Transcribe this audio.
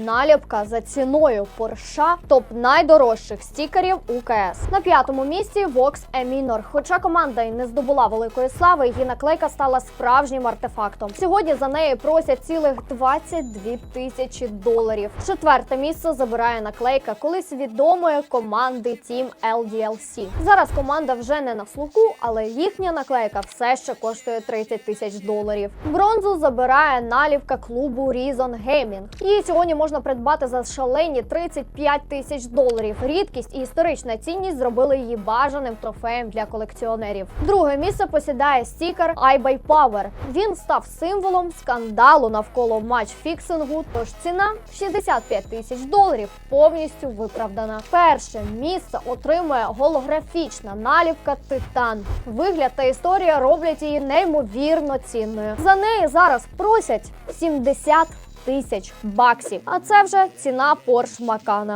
Наліпка за ціною Порша топ найдорожчих стікерів УКС. На п'ятому місці Vox E Minor. Хоча команда й не здобула великої слави, її наклейка стала справжнім артефактом. Сьогодні за неї просять цілих 22 тисячі доларів. Четверте місце забирає наклейка колись відомої команди Team LDLC. Зараз команда вже не на слуху, але їхня наклейка все ще коштує 30 тисяч доларів. Бронзу забирає налівка клубу Reason Gaming. Її сьогодні можна придбати за шалені 35 тисяч доларів. Рідкість і історична цінність зробили її бажаним трофеєм для колекціонерів. Друге місце посідає стікер iBuy Power. Він став символом скандалу навколо матч-фіксингу. Тож ціна 65 тисяч доларів повністю виправдана. Перше місце отримує голографічна наліпка Титан. Вигляд та історія роблять її неймовірно цінною. За неї зараз просять 70 тисяч баксів. А це вже ціна Porsche Macan.